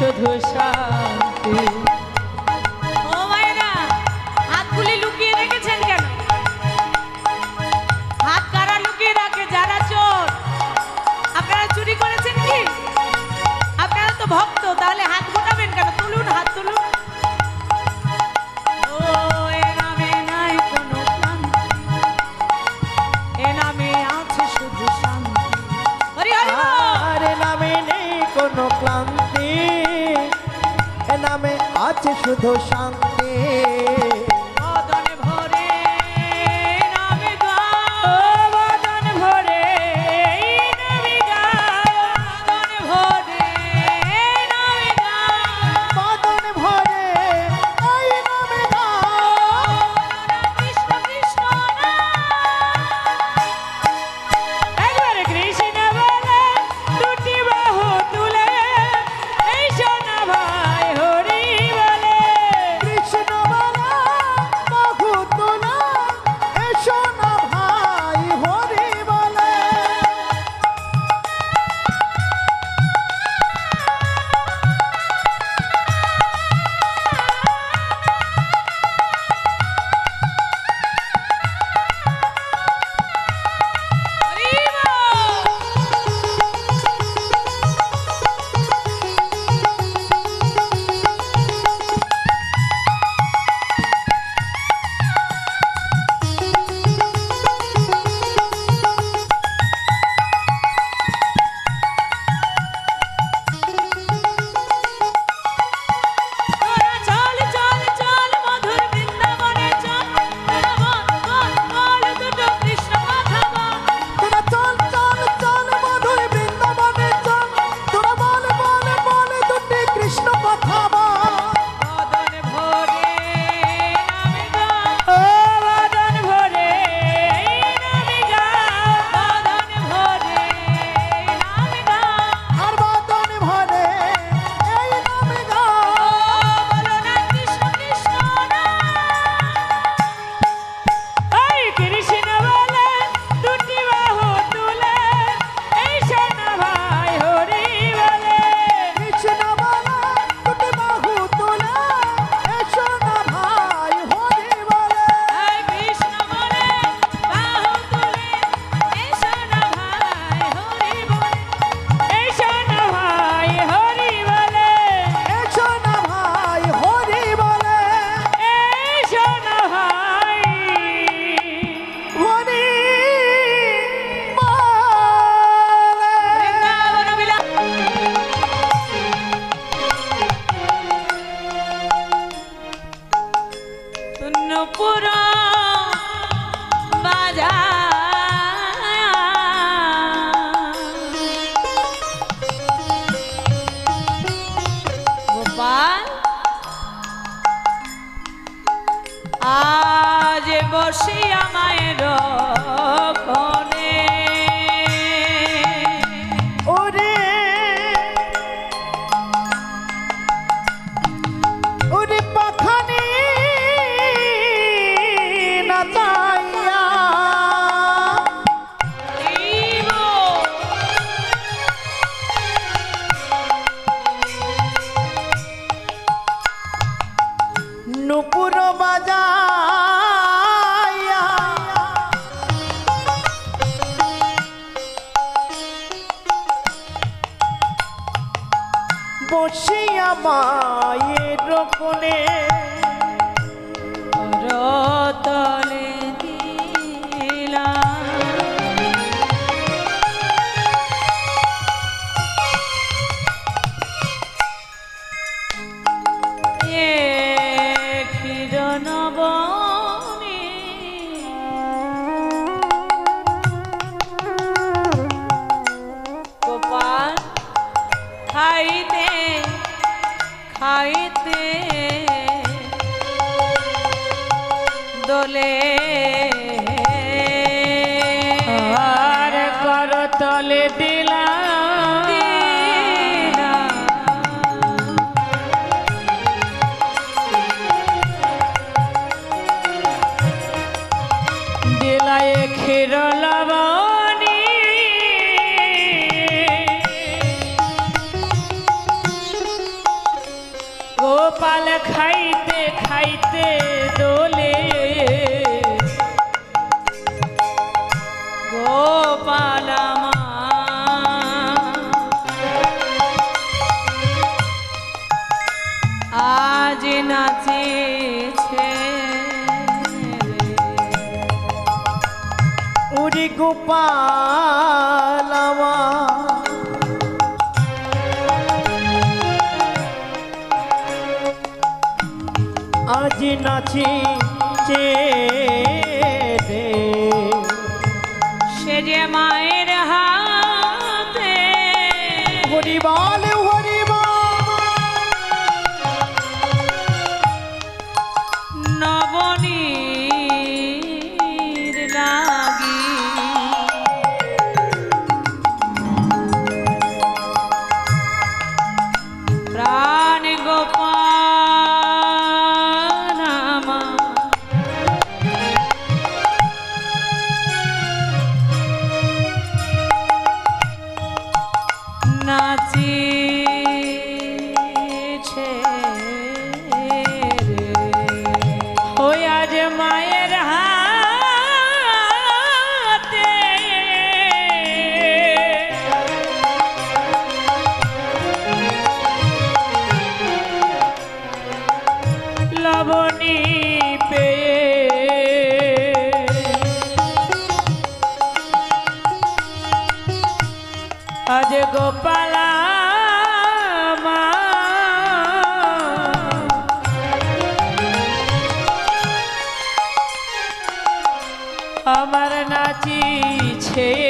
শুধু শান্তি। 头上 বসিয়া মায়ের মায়ের কোণে दिला ওরে গোপাল আজ নাচি মা। আমার নাচিছে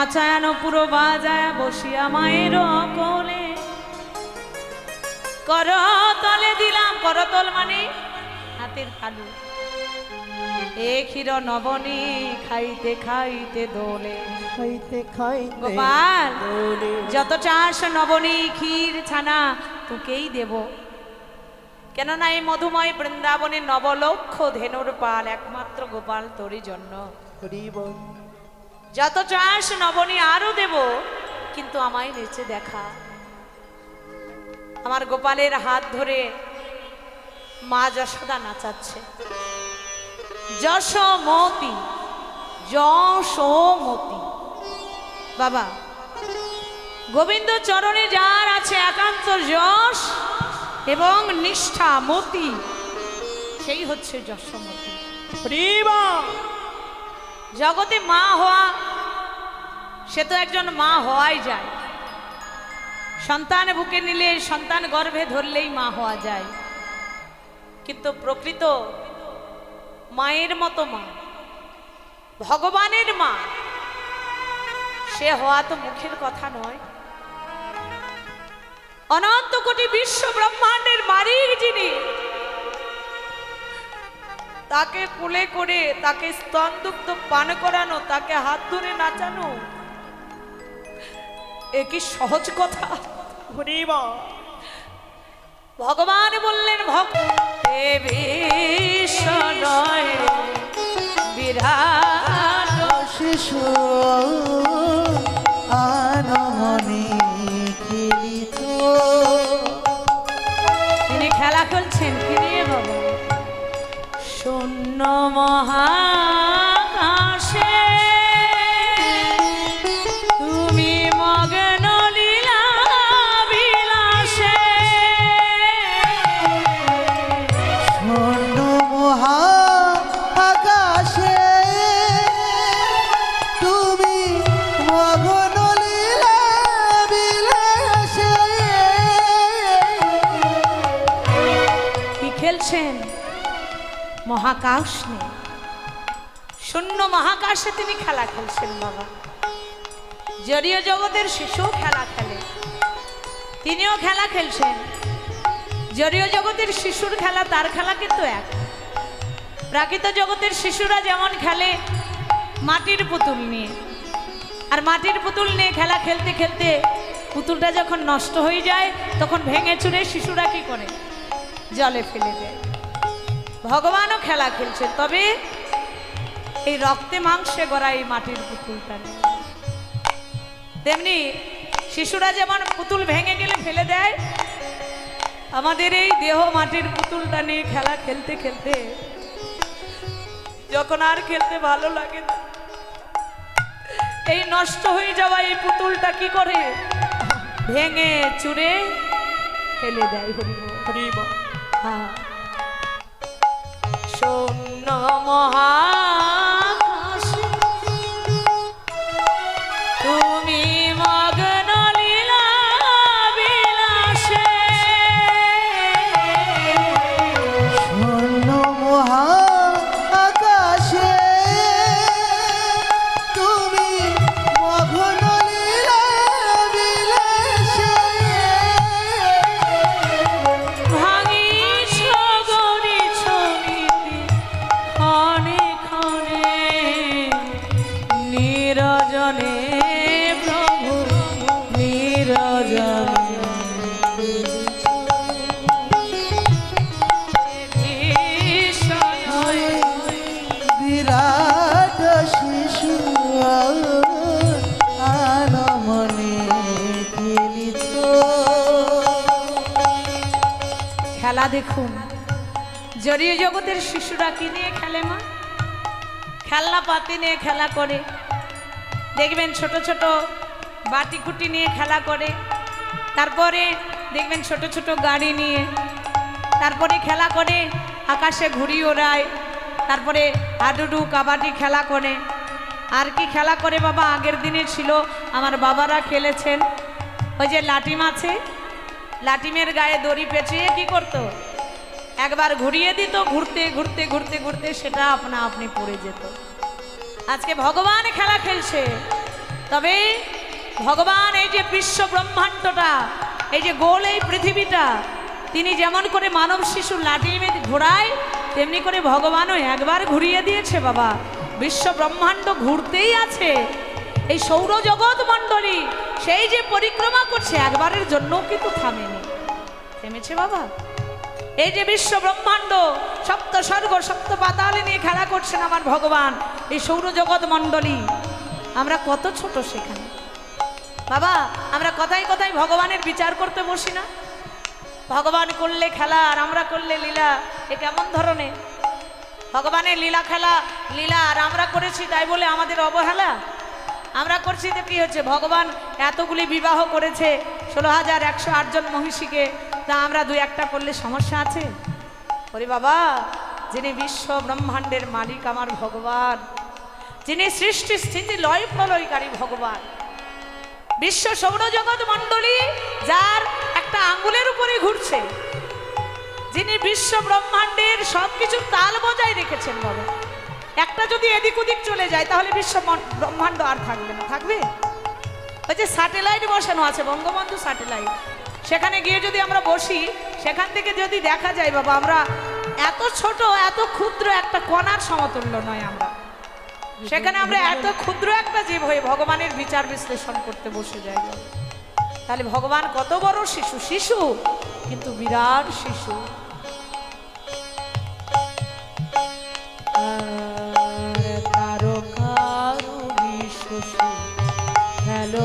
নাচায়ানো পুরো বাজায় বসিয়া মায়ের কোলে। করতলে দিলাম করতল মানে হাতের তালু এ ক্ষীর নবনী খাইতে খাইতে দোলে। খাইতে খাইতে গোপাল যত চাষ নবনী ক্ষীর ছানা তোকেই দেব। কেননা এই মধুময় বৃন্দাবনের নবলক্ষ ধেনুর পাল একমাত্র গোপাল তোরই জন্য। হরিবল যত চাষ নবনী আরও দেব, কিন্তু আমায় নিচে দেখা। আমার গোপালের হাত ধরে মা যশোদা নাচাচ্ছে। যশোমতি যশোমতি বাবা, গোবিন্দ চরণে যার আছে একান্ত যশ এবং নিষ্ঠা মতি, সেই হচ্ছে যশোমতি। হরিবল জগতে মা হওয়া, সে তো একজন মা হওয়াই যায়। সন্তান বুকে নিলে সন্তান গর্ভে ধরলেই মা হওয়া যায়। কিন্তু প্রকৃত মায়ের মতো মা, ভগবানের মা, সে হওয়া তো মুখের কথা নয়। অনন্ত কোটি বিশ্ব ব্রহ্মাণ্ডের মালিক যিনি তাকে কোলে করে তাকে স্তনদুগ্ধ পান করানো তাকে হাত ধরে নাচানো এ কি সহজ কথা? ভগবান বললেন ভক্ত নয় বিরাট শিশু শূন্য মহাকাশ নিয়ে শূন্য মহাকাশে তিনি খেলা খেলছেন বাবা। জড়ীয় জগতের শিশু খেলা খেলে। তিনিও খেলা খেলছেন। জড়ীয় জগতের শিশুর খেলা, তার খেলা কিন্তু এক। প্রাকৃত জগতের শিশুরা যেমন খেলে মাটির পুতুল নিয়ে। আর মাটির পুতুল নিয়ে খেলা খেলতে খেলতে পুতুলটা যখন নষ্ট হয়ে যায়, তখন ভেঙে চুরে শিশুরা কি করে? জলে ফেলে দেয়। ভগবানও খেলা খেলছেন তবে এই রক্তে মাংসে গড়া এই মাটির পুতুলটা। নিয়ে। তেমনি শিশুরা যেমন পুতুল ভেঙে গেলে ফেলে দেয় আমাদের এই দেহ মাটির পুতুলটা নিয়ে খেলা খেলতে খেলতে যখন আর খেলতে ভালো লাগে না এই নষ্ট হয়ে যাওয়া এই পুতুলটা কি করে? ভেঙে চুরে ফেলে দেয় হরিব। হরি বল হ্যাঁ। শূন্য জড়িয়ে জগতের শিশুরা কি নিয়ে খেলে মা? খেলনা পাতি নিয়ে খেলা করে। দেখবেন ছোট ছোট বাটি কুটি নিয়ে খেলা করে। তারপরে দেখবেন ছোট ছোট গাড়ি নিয়ে। তারপরে খেলা করে, আকাশে ঘুড়ি ওড়ায়। তারপরে হাডুডু কাবাডি খেলা করে। আর কি খেলা করে বাবা? আগের দিনে ছিল, আমার বাবারা খেলেছেন। ওই যে লাটিম আছে লাটিমের গায়ে দড়ি পেঁচিয়ে কি করতো? একবার ঘুরিয়ে দিত, ঘুরতে ঘুরতে ঘুরতে ঘুরতে সেটা আপনা আপনি পড়ে যেত। আজকে ভগবান খেলা খেলছে। তবে ভগবান এই যে বিশ্ব ব্রহ্মাণ্ডটা, এই যে গোল এই পৃথিবীটা, তিনি যেমন করে মানব শিশু লাটিমে ঘোরায় তেমনি করে ভগবানও একবার ঘুরিয়ে দিয়েছে বাবা। বিশ্ব ব্রহ্মাণ্ড ঘুরতেই আছে। এই সৌরজগৎ মণ্ডলী, সেই যে পরিক্রমা করছে, একবারের জন্যও কিন্তু থামেনি। থেমেছে বাবা? এই যে বিশ্ব ব্রহ্মাণ্ড, সপ্ত স্বর্গ, সপ্ত পাতালে নিয়ে খেলা করছেন আমার ভগবান, এই সৌরজগৎ মণ্ডলী। আমরা কত ছোট সেখানে। বাবা, আমরা কথায় কথায় ভগবানের বিচার করতে বসি না। ভগবান করলে খেলা আর আমরা করলে লীলা, এ কেমন ধরনের? ভগবানের লীলা খেলা, লীলা আর আমরা করেছি তাই বলে আমাদের অবহেলা? আমরা করছি তো কী হচ্ছে? ভগবান এতগুলি বিবাহ করেছে, ষোলো হাজার একশো আটজন মহিষীকে তা আমরা দুই একটা করলে সমস্যা আছে? ওরে বাবা, যিনি বিশ্ব ব্রহ্মাণ্ডের মালিক আমার ভগবান, যিনি সৃষ্টি স্থিতি লয় প্রলয়কারী ভগবান, বিশ্ব সৌরজগৎ মণ্ডলী যার একটা আঙ্গুলের উপরে ঘুরছে, যিনি বিশ্ব ব্রহ্মাণ্ডের সব কিছুর তাল বজায় রেখেছেন বাবা। একটা যদি এদিক ওদিক চলে যায়, তাহলে বিশ্ব ব্রহ্মাণ্ড আর থাকবে না। থাকবে? ওই যে স্যাটেলাইট বসানো আছে, বঙ্গবন্ধু স্যাটেলাইট। সেখানে গিয়ে যদি আমরা বসি, সেখান থেকে যদি দেখা যায়, বাবা, আমরা এত ছোট, এত ক্ষুদ্র একটা কণার সমতুল্য নয় আমরা। সেখানে আমরা এত ক্ষুদ্র একটা জীব হয়ে ভগবানের বিচার বিশ্লেষণ করতে বসে যাই। তাহলে ভগবান কত বড় শিশু? শিশু, কিন্তু বিরাট শিশু। কারও কারও খেলো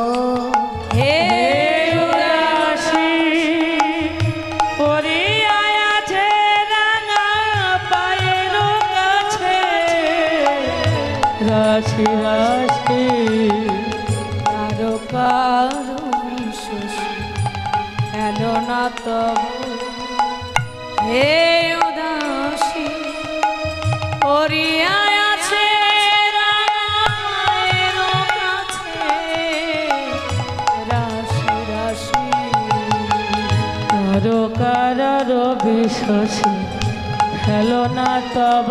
বিশ্বাসী হেলো না তব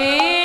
আমি